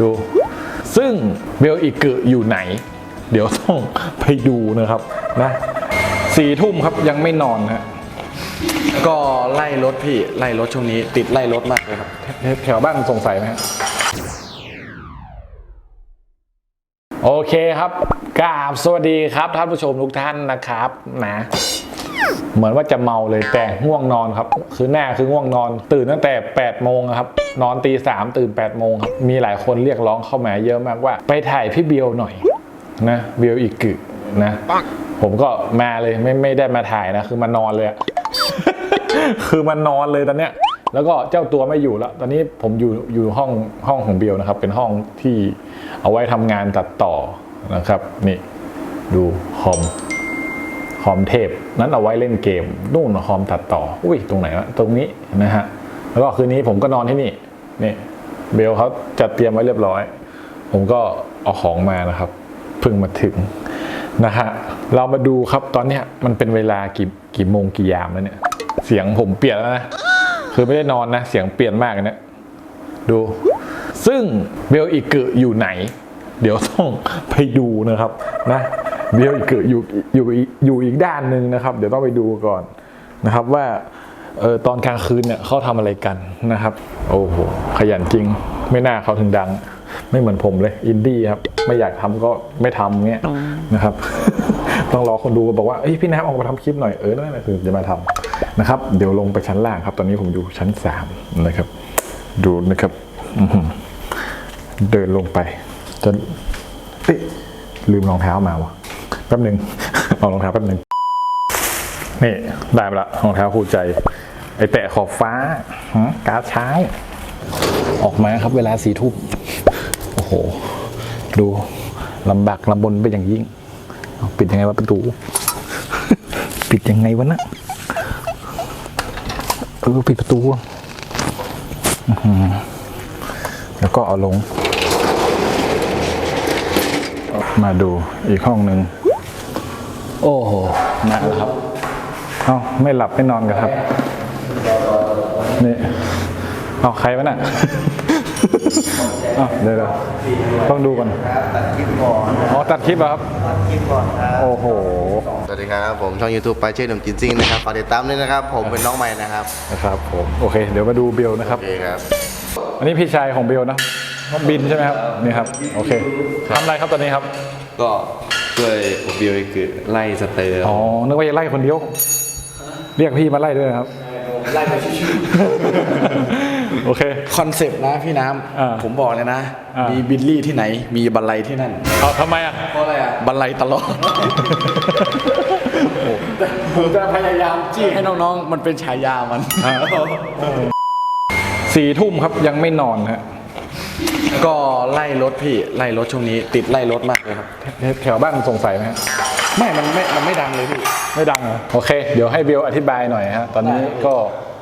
ดู ซึ่งเบลอีกกึอยู่ไหน เดี๋ยวต้องไปดูนะครับนะสี่ทุ่มครับยังไม่นอนนะก็ไล่รถพี่ไล่รถช่วงนี้ ติดไล่รถมากเลยครับแถวบ้านสงสัยไหมฮะโอเคครับกราบสวัสดีครับท่านผู้ชมทุกท่านนะครับนะ เหมือนว่าจะเมาเลยแต่ง่วงนอนครับ คือแน่คือง่วงนอน ตื่นตั้งแต่8โมงครับ นอนตีสามตื่น8โมงครับ มีหลายคนเรียกร้องเข้ามาเยอะมากว่า ไปถ่ายพี่เบียวหน่อยนะเบียวอีกกึนะ ผมก็มาเลยไม่ไม่ได้มาถ่ายนะ คือมานอนเลย คือมันนอนเลยตอนเนี้ยแล้วก็เจ้าตัวไม่อยู่แล้ว ตอนนี้ผมอยู่อยู่ห้องห้องของเบลนะครับ เป็นห้องที่เอาไว้ทำงานตัดต่อนะครับ นี่ ดูคอม คอมเทพ นั้นเอาไว้เล่นเกมนู่นคอมตัดต่อ อุ้ยตรงไหนวะตรงนี้นะฮะแล้วก็คืนนี้ผมก็นอนที่นี่นี่เบลเขาจัดเตรียมไว้เรียบร้อย ผมก็เอาของมานะครับเพิ่งมาถึงนะฮะเรามาดูครับตอนเนี้ยมันเป็นเวลากี่กี่โมงกี่ยามแล้วเนี่ย เสียงผมเปลี่ยนแล้วนะคือไม่ได้นอนนะ เสียงเปลี่ยนมากเลยเนี่ยดู ซึ่งเบลอีกกึอยู่ไหน เดี๋ยวต้องไปดูนะครับนะ เบลอีกกึอยู่อยู่อยู่อีกด้านหนึ่งนะครับ เดี๋ยวต้องไปดูก่อนนะครับว่าเออตอนกลางคืนเนี่ยเขาทำอะไรกันนะครับ โอ้โหขยันจริง ไม่น่าเขาถึงดัง ไม่เหมือนผมเลย อินดี้ครับ ไม่อยากทำก็ไม่ทำเงี้ยนะครับ ต้องรอคนดูบอกว่าเอ้ยพี่น้ำออกมาทำคลิปหน่อยเออนั่นแหละคือจะมาทำนะครับ เดี๋ยวลงไปชั้นล่างครับ ตอนนี้ผมอยู่ชั้นสามนะครับ ดูนะครับอื้อหือเดินลงไปจนเอ๊ะลืมรองเท้ามาวะแป๊บหนึ่งเอารองเท้าแป๊บหนึ่งนี่ได้มาละรองเท้าคู่ใจ ไอแตะขอบฟ้าหืมการ์ดช้าออกมาครับเวลาสี่ทุ่มโอ้โห ดูลำบากลำบนไปอย่างยิ่ง ปิดยังไงวะประตู ปิดยังไงวะนะเออปิดประตูแล้วก็เอาลง มาดูอีกห้องหนึ่ง โอ้โหมาแล้วครับเอ้าไม่หลับไม่นอนกันครับ นี่เอาใครวะน่ะอ้าวเดี๋ยวเดี๋ยวต้องดูก่อนตัดคลิปก่อนอ๋อตัดคลิปเหรอครับตัดคลิปก่อนครับโอ้โห สวัสดีครับ ผมช่อง YouTube ไปเช่นหนุ่มจินซิ่งนะครับฝากติดตามด้วยนะครับ ผมเป็นน้องใหม่นะครับนะครับผมโอเค เดี๋ยวมาดูเบลนะครับ โอเคครับ อันนี้พี่ชายของเบลนะน้องบินใช่ไหมครับนี่ครับโอเคทำอะไรครับตอนนี้ครับก็ ช่วยอบบิวคือไล่สเตอร์อ๋อ นึกว่าจะไล่คนเดียว เรียกพี่มาไล่ด้วยนะครับ ไล่ไปชิวโอเคๆคอนเซปต์นะพี่น้อ่าำผมบอกเลยนะ อ่ามี มีบิลลี่ที่ไหน มีบันไลที่นั่น เอาทำไมอะ เพราะอะไรอะบันไลตลอด ผมจะพยายามจี้ให้น้องๆ มันเป็นฉายามัน สี่ทุ่มครับยังไม่นอนฮะ ก็ไล่รถพี่ไล่รถช่วงนี้ ติดไล่รถมากเลยครับ แถวบ้านสงสัยไหมฮะไม่ มันไม่ มันไม่ดังเลยพี่ ไม่ดังเหรอโอเค เดี๋ยวให้เบลอธิบายหน่อยฮะ ตอนนี้ก็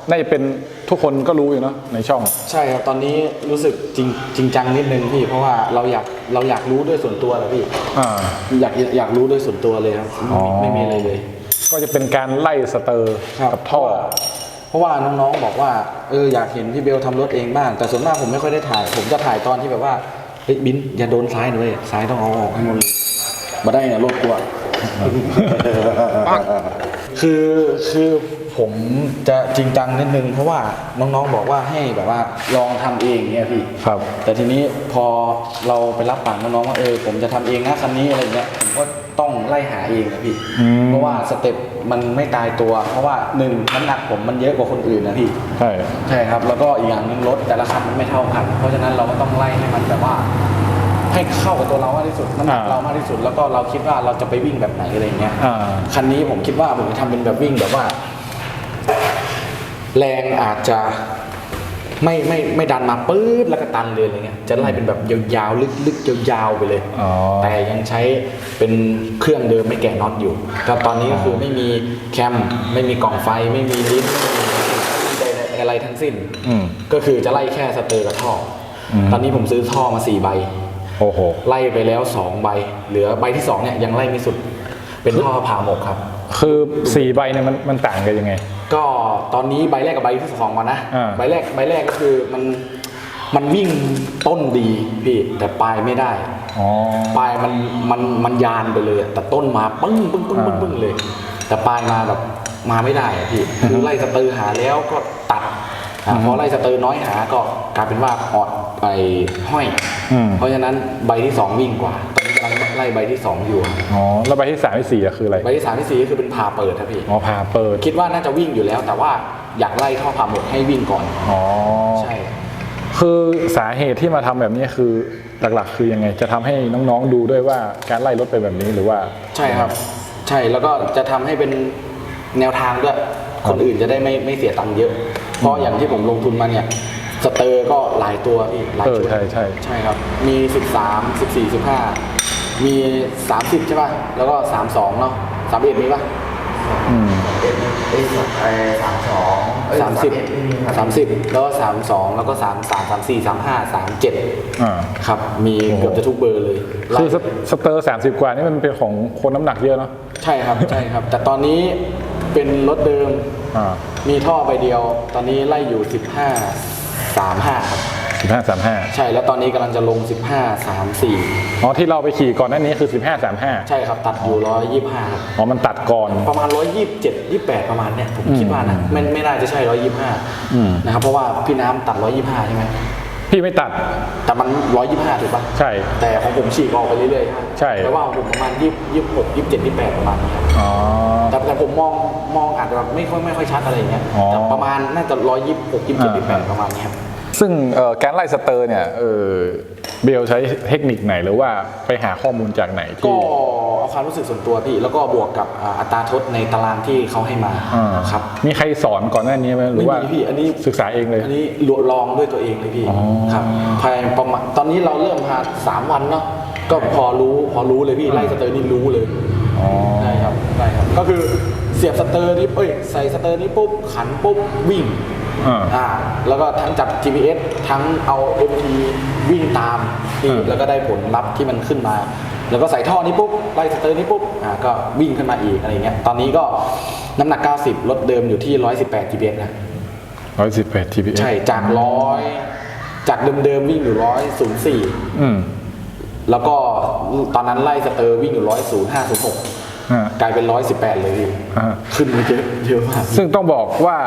น่าจะเป็นทุกคนก็รู้อยู่เนาะในช่อง ใช่ครับตอนนี้รู้สึกจริงจริงจังนิดนึงพี่เพราะว่าเราอยากเราอยากรู้ด้วยส่วนตัวแหละพี่อ่า อยากอยากรู้ด้วยส่วนตัวเลยครับอ๋อ ไม่มีอะไรเลย ก็จะเป็นการไล่สเตอร์ ครับ กับท่อเพ ราะว่าน้องๆบอกว่าเอออยากเห็นพี่เบลทำรถเองบ้าง แต่ส่วนมากผมไม่ค่อยได้ถ่าย ผมจะถ่ายตอนที่แบบว่าเฮ้ยบินอย่าโดนซ้ายหน่อยซ้ายต้องเอาออกให้หมดเลยมาได้เนี่ยรถกลัว คือคือผมจะจริงจังนิดนึง เพราะว่าน้องๆบอกว่าให้แบบว่าลองทำเองเนี่ยพี่ ครับ แต่ทีนี้พอเราไปรับปากน้องๆว่าเออผมจะทำเองนะคันนี้อะไรเงี้ยผมก็ ต้องไล่หาเองนะพี่ อืม เพราะว่าสเต็ปมันไม่ตายตัว เพราะว่าหนึ่งน้ำหนักผมมันเยอะกว่าคนอื่นนะพี่ ใช่ ใช่ครับ แล้วก็อีกอย่างหนึงรถแต่ละคันมันไม่เท่ากัน เพราะฉะนั้นเราก็ต้องไล่ให้มันแบบว่า ให้เข้ากับตัวเรามากที่สุดน้ำหนักอ่า เรามากที่สุด แล้วก็เราคิดว่าเราจะไปวิ่งแบบไหนอะไรเงี้ย อ่า คันนี้ผมคิดว่าผมจะทำเป็นแบบวิ่งแบบว่า แรงอาจจะ ไม่ไม่ไม่ดันมาปื๊ดแล้วก็ตันเลยอะไรเงี้ยจะไล่เป็นแบบยาวๆลึกๆยาวๆไปเลยอ๋อ แต่ยังใช้เป็นเครื่องเดิมไม่แกะน็อตอยู่แต่ตอนนี้ก็คือไม่มีแคมไม่มีกล่องไฟไม่มีลิ้นไม่มีอะไรทั้งสิ้น อืม ก็คือจะไล่แค่สเตอร์กับท่ออม ตอนนี้ผมซื้อท่อมาสี่ใบ โอ้โห ไล่ไปแล้วสองใบ เหลือใบที่สองเนี่ยยังไล่ไม่สุด เป็นท่อผ่าหมกครับ คือสี่ใบเนี่ยมันมันต่างกันยังไง ก็ตอนนี้ใบแรกกับใบที่สองก่อนนะ อ่า ใบแรกใบแรกก็คือมันมันวิ่งต้นดีพี่แต่ปลายไม่ได้ อ๋อ ปลายมันมันมันยานไปเลยอะแต่ต้นมาปึ้งปึ้งปึ้งปึ้งปึ้งเลย แต่ปลายมาแบบมาไม่ได้อะพี่คือไล่สเตอร์หาแล้วก็ตัดอะพอไล่สเตอร์น้อยหาก็กลายเป็นว่าออดไปห้อย อืม เพราะฉะนั้นใบที่สองวิ่งกว่าตอนนี้กำลัง ไล่ใบที่สองอยู่ อ๋อแล้วใบที่สามที่สี่อะคืออะไร ใบที่สามที่สี่ก็คือเป็นผ่าเปิดครับพี่ อ๋อผ่าเปิด คิดว่าน่าจะวิ่งอยู่แล้ว แต่ว่าอยากไล่ท่อผ่าหมดให้วิ่งก่อน อ๋อ ใช่ คือสาเหตุที่มาทำแบบนี้คือหลักๆ คือยังไง จะทำให้น้องๆดูด้วยว่าการไล่รถไปแบบนี้หรือว่าใช่ครับ ใช่แล้วก็จะทำให้เป็นแนวทางด้วย คนอื่นจะได้ไม่ไม่เสียตังค์เยอะ เพราะอย่างที่ผมลงทุนมาเนี่ย สเตอร์ก็หลายตัวพี่หลายเออชุด ใช่ใช่ ใช่ครับ มี 13 14 15 มี 30 ใช่ป่ะ แล้วก็ 32 เนาะ31มีป่ะ อืม เอ้ยไอ้สามสอง30 30 แล้วก็ 32 แล้วก็ 33 34 35 37อ่าครับ มีเกือบจะทุกเบอร์เลยคือสไล่สเตอร์สามสิบกว่านี่มันเป็นของคนน้ำหนักเยอะเนาะใช่ครับ ใช่ครับ แต่ตอนนี้เป็นรถเดิม อ่า มีท่อใบเดียว ตอนนี้ไล่อยู่ 15 35 ครับ สิบห้าสามห้าใช่แล้วตอนนี้กำลังจะลง 15 34อ๋อที่เราไปขี่ก่อนหน้านี้คือสิบห้าสามห้าใช่ครับตัดอยู่125ครับอ๋อมันตัดก่อน ประมาณ 127 28 ประมาณเนี้ยผมอืมคิดว่านะไม่ไม่น่าจะใช่ อืม 125นะครับเพราะว่าพี่น้ำตัด 125 ใช่ไหมพี่ไม่ตัด แต่มัน 125ถูกปะใช่ แต่ของผมฉีกออกไปเรื่อยๆใช่ แต่ว่าของผมประมาณ20 26 27 28 ประมาณนี้ครับอ๋อ แต่แต่ผมมองมองอาจจะแบบไม่ค่อยไม่ค่อยชัดอะไรอย่างเงี้ยอ๋อแต่ประมาณน่าจะ126 27อ่า28 ประมาณนี้ครับ ซึ่งเอ่อการไล่สเตอร์เนี่ยเออเบลใช้เทคนิคไหนหรือว่าไปหาข้อมูลจากไหนก็ที่เอาความรู้สึกส่วนตัวพี่ แล้วก็บวกกับอ่าอัตราทดในตารางที่เขาให้มาอ่าครับมีใครสอนก่อนหน้านี้ไหมหรือว่าไม่มีพี่อันนี้ศึกษาเองเลย อันนี้ลองด้วยตัวเองเลยพี่อ๋อครับภายประมาณตอนนี้เราเริ่มมาสามวันเนาะก็พอรู้พอรู้เลยพี่ไล่สเตอร์นี่รู้เลยอ๋อได้ครับได้ครับก็คือเสียบสเตอร์นี่เอ้ยใส่สเตอร์นี่ปุ๊บขันปุ๊บวิ่ง อ่าอ่าแล้วก็ทั้งจับ GPS ทั้งเอา MT วิ่งตามที่อืมแล้วก็ได้ผลลัพธ์ที่มันขึ้นมา แล้วก็ใส่ท่อนี้ปุ๊บไล่สเตอร์นี้ปุ๊บอ่าก็วิ่งขึ้นมาอีกอะไรเงี้ยตอนนี้ก็น้ำหนัก 90ลดเดิมอยู่ที่ 118 GPS นะ ร้อยสิบแปด GPS ใช่จากร้อยจากเดิมๆวิ่งอยู่ร้อยศูนย์สี่อืม แล้วก็ตอนนั้นไล่สเตอร์วิ่งอยู่ร้อยศูนย์ห้าศูนย์หก อ่ากลายเป็นร้อยสิบแปดเลยพี่อ่า ขึ้นมาเยอะเยอะมากซึ่งต้องบอกว่า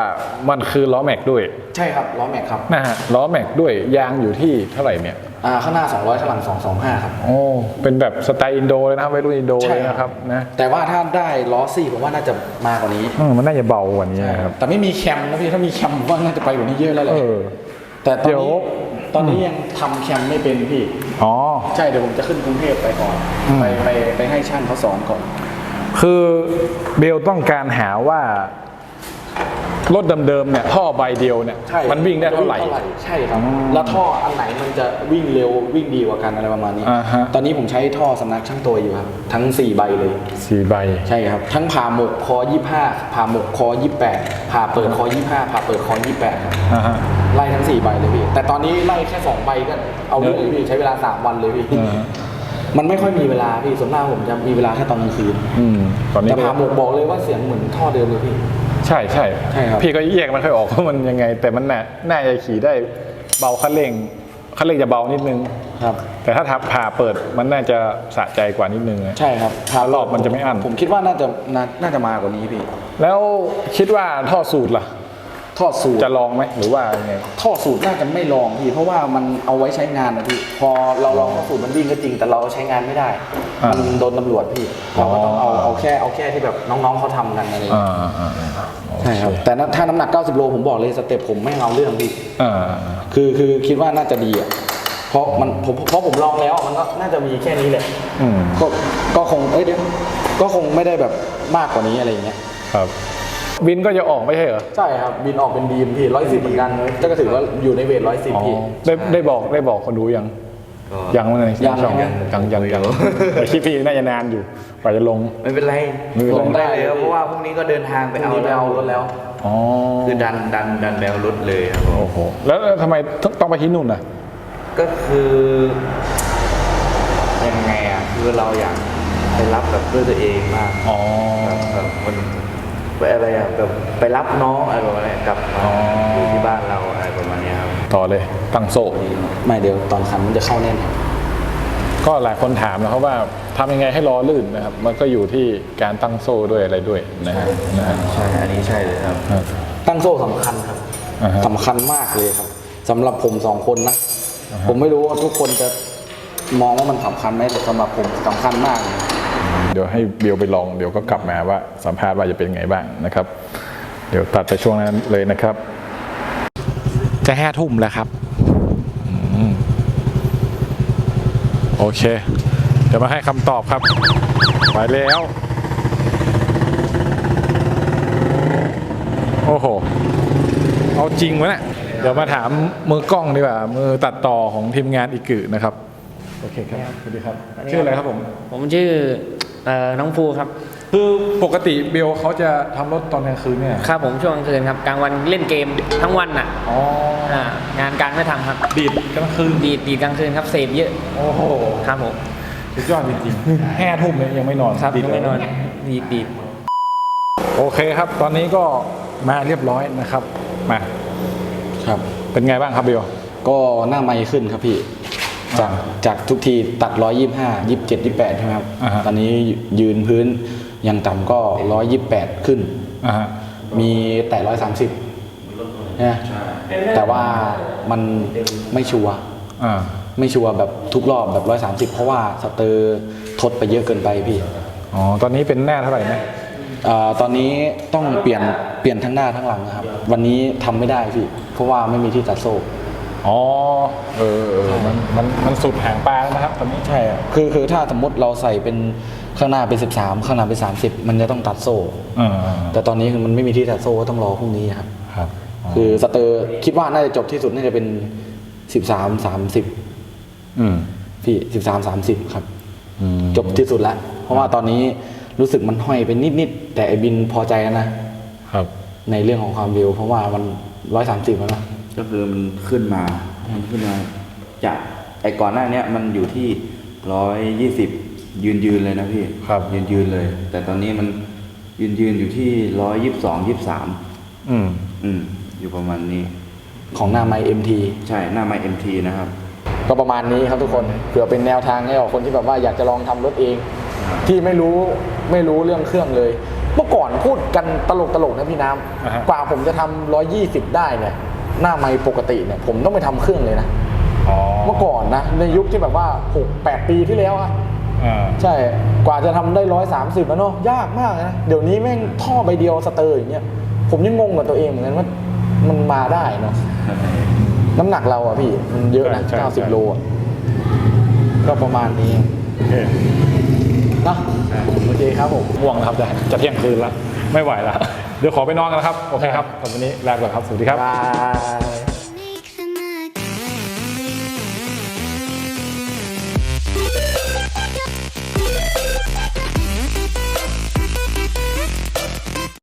มันคือล้อแม็กด้วยใช่ครับล้อแม็กครับนะฮะล้อแม็กด้วยยางอยู่ที่เท่าไหร่เนี่ย อ่าข้างหน้า 200ข้างหลัง225ครับ โอ้ เป็นแบบสไตล์อินโดเลยนะครับวัยรุ่นอินโดเลยนะครับนะแต่ว่าถ้าได้ล้อซี่ผมว่าน่าจะมากกว่านี้อืมมันน่าจะเบากว่านี้นะครับ แต่ไม่มีแคมนะพี่ถ้ามีแคมผมว่าน่าจะไปกว่านี้เยอะแล้วแหละเออ แต่ตอนเดี๋ยว นี้ตอนนี้ยังทำแคมไม่เป็นพี่ อ๋อ ใช่เดี๋ยวผมจะขึ้นกรุงเทพไปก่อน อืม ไปไปไปให้ช่างเขาสอนก่อน คือเบลต้องการหาว่ารถเดิมๆเนี่ยท่อใบเดียวเนี่ยใช่มันวิ่งได้เท่าไหร่ ใช่ครับอืมแล้วท่ออันไหนมันจะวิ่งเร็ววิ่งดีกว่ากันอะไรประมาณนี้ อ่าฮะ ตอนนี้ผมใช้ท่อสำนักช่างตัวอยู่ครับ ทั้ง 4 ใบเลย สี่ใบ ใช่ครับ ทั้งผ่าหมกคอ 25ผ่าหมกคอ 28ผ่าเปิดคอ 25ผ่าเปิดคอ 28ครับอ่าฮะ ไล่ทั้ง 4 ใบเลยพี่ แต่ตอนนี้ไล่แค่ 2 ใบก็เอาเรื่องเลยพี่ใช้เวลา 3 วันเลยพี่ อ่าฮะ มันไม่ค่อยมีเวลาพี่ส่วนมากผมจะมีเวลาแค่ตอนกลางคืนอืมตอนนี้แต่ก็ผ่าหมกบอกเลยว่าเสียงเหมือนท่อเดิมเลยพี่ ใช่ใช่ใช่ครับ พี่ก็แยกมันค่อยออกว่ามันยังไง แต่มันน่ะน่าจะขี่ได้เบาคันเร่งคันเร่งจะเบานิดนึง ครับ แต่ถ้าทับผ่าเปิดมันน่าจะสะใจกว่านิดนึงนะใช่ครับรอบมันจะไม่อั้น ผมคิดว่าน่าจะน่าน่าจะมากกว่านี้พี่ แล้วคิดว่าท่อสูตรล่ะ ทอดสูตรจะลองไหมหรือว่ายังไงท่อสูตรน่าจะไม่ลองพี่เพราะว่ามันเอาไว้ใช้งานนะพี่พอเราลองท่อสูตรมันวิ่งก็จริง แต่เราใช้งานไม่ได้อ่ามัมันโดนตำรวจพี่เราก็ต้องเอาเอาแค่เอาแค่ที่แบบน้องๆเขาทำกันอะไรอย่างอ่าเงี้ยอ่าอ่าใช่ครับแต่ถ้าน้ำหนัก 90 โลผมบอกเลยสเต็ปผมไม่เอาเรื่องพี่อ่าคือคือคิดว่าน่าจะดีอะเพราะมันผมเพราะผมลองแล้วมันก็น่าจะมีแค่นี้แหละอืมก็ก็คงเอ้ยเดี๋ยวก็คงไม่ได้แบบมากกว่านี้อะไรอย่างเงี้ยครับ วินก็จะออกไม่ใช่เหรอใช่ครับบินออกเป็นดีมพี่ร้อยสิบเหมือนกันก็ถือว่าอยู่ในเวทร้อยสิบอ๋อพี่ได้ได้บอกได้บอกคนดูยังก็ยังเลยยังช่องใช่ไหมยังยังยังแต่คลิปพี่น่าจะนานอยู่กว่าจะลง ไม่เป็นไรไม่เป็นไร ลงได้เลยครับเพราะว่าพรุ่งนี้ก็เดินทางไปไปเอาเอาไปเอารถแล้ว อ๋อคือดันดันดันแบลรถเลยครับผม โอ้โหแล้วแล้วทำไมต้องต้องไปที่นู่นน่ะ ก็คือยังไงอะคือเราอยากไปรับแบบด้วยตัวเองมากอ๋อ แบบแบบมัน ไปอะไรอะแบบไปรับน้องอะไรประมาณนี้กลับมาอ๋ออยู่ที่บ้านเราอะไรประมาณนี้ครับ ต่อเลยตั้งโซ่ ไม่เดี๋ยวตอนคันมันจะเข้าแน่นครับ ก็หลายคนถามนะครับว่าทำยังไงให้ล้อลื่นนะครับ มันก็อยู่ที่การตั้งโซ่ด้วยอะไรด้วยนะฮะนะฮะ ใช่ อันนี้ใช่เลยครับ ตั้งโซ่สำคัญครับอ่าฮะสำคัญมากเลยครับสำหรับผมสองคนนะ ผมไม่รู้ว่าทุกคนจะมองว่ามันสำคัญไหมแต่สำหรับผมสำคัญมากเลย เดี๋ยวให้เบลไปลองเดี๋ยวก็กลับมาว่าสัมภาษณ์ว่าจะเป็นไงบ้างนะครับ เดี๋ยวตัดไปช่วงนั้นเลยนะครับ จะห้าทุ่มแล้วครับอืมโอเค เดี๋ยวมาให้คำตอบครับ ไปแล้ว โอ้โห เอาจริงวะเนี่ยเดี๋ยวมาถามมือกล้องดีกว่า มือตัดต่อของทีมงานอีกึนะครับ โอเคครับ สวัสดีครับ ชื่ออะไรครับผม ผมชื่อ เอ่อน้องภูครับ คือปกติเบลเขาจะทำรถตอนกลางคืนเนี่ยครับผมช่วงกลางคืนครับกลางวันเล่นเกมทั้งวันอะอ๋ออ่างานการไม่ทำครับ ดีดกลางคืนดีดดีดกลางคืนครับเสพเยอะโอ้โหครับผมสุดยอดจริงๆแห่ทุ่มเนี่ยยังไม่นอนครับดีดยังไม่นอนดีดดีดโอเคครับ ตอนนี้ก็มาเรียบร้อยนะครับมาครับ เป็นไงบ้างครับเบลก็หน้าไมค์ขึ้นครับพี่ จากจากทุกทีตัด 125 27 28 ใช่ไหมครับ อ่าฮะ ตอนนี้ยืนพื้นยังต่ำก็ 128 ขึ้น อ่าฮะมีแต่ 130นะแต่ว่ามันไม่ชัวร์ อ่าไม่ชัวร์แบบทุกรอบแบบ 130 เพราะว่าสเตอร์ทดไปเยอะเกินไปพี่อ๋อตอนนี้เป็นแน่เท่าไหร่ไหมเอ่อตอนนี้ต้องเปลี่ยนเปลี่ยนทั้งหน้าทั้งหลังนะครับ วันนี้ทำไม่ได้พี่ เพราะว่าไม่มีที่ตัดโซ่ อ๋อเออเออมันมันมันสุดหางปลาแล้วนะครับตอนนี้ใช่อะคือคือถ้าสมมติเราใส่เป็นข้างหน้าเป็น 13 ข้างหน้าเป็น 30 มันจะต้องตัดโซ่อ่าแต่ตอนนี้คือมันไม่มีที่ตัดโซ่ก็ต้องรอพรุ่งนี้ครับ ครับคือสเตอร์คิดว่าน่าจะจบที่สุดน่าจะเป็น 13 30 อืมพี่ 13 30 ครับ อืมจบที่สุดแล้วเพราะว่าตอนนี้รู้สึกมันห้อยไปนิดๆแต่ไอบินพอใจนะ ครับ ในเรื่องของความเร็วเพราะว่ามัน 130 แล้วนะ ก็คือมันขึ้นมา มันขึ้นมาจากไอ้ก่อนหน้าเนี้ยมันอยู่ที่ร้อยยี่สิบยืนยืนๆเลยนะพี่ครับยืนยืนๆเลย แต่ตอนนี้มันยืนยืนๆอยู่ที่ร้อยยี่สิบสองยี่สิบสามอืมอืมอยู่ประมาณนี้ ของหน้าไมเอ็มทีใช่หน้าไมเอ็มทีนะครับ ก็ประมาณนี้ครับทุกคนเผื่อเป็นแนวทางให้กับคนที่แบบว่าอยากจะลองทำรถเอง ที่ไม่รู้ไม่รู้เรื่องเครื่องเลย เมื่อก่อนพูดกันตลกตลกๆนะพี่น้อ่าฮะำกว่าผมจะทำร้อยยี่สิบได้เนี่ย หน้าไมค์ปกติเนี่ยผมต้องไปทำเครื่องเลยนะอ๋อเมื่อก่อนนะ ในยุคที่แบบว่าหกแปดปีที่แล้วอะอ่าใช่กว่าจะทำได้ร้อยสามสิบแล้วเนาะยากมากนะ เดี๋ยวนี้แม่งท่อใบเดียวสเตอร์อย่างเงี้ยผมยังงงกับตัวเองเหมือนกันว่ามันมาได้เนาะน้ำหนักเราอะพี่ มันเยอะนะใช่ใช่เก้าสิบใช่โลอะก็ประมาณนี้โอเคเนาะโอเคครับผมง่วงแล้วครับจะจะเที่ยงคืนแล้ว ไม่ไหวแล้ว เดี๋ยวขอไปนอนกันนะครับ โอเคครับสำหรับวันนี้ลาไปก่อนครับ สวัสดีครับบาย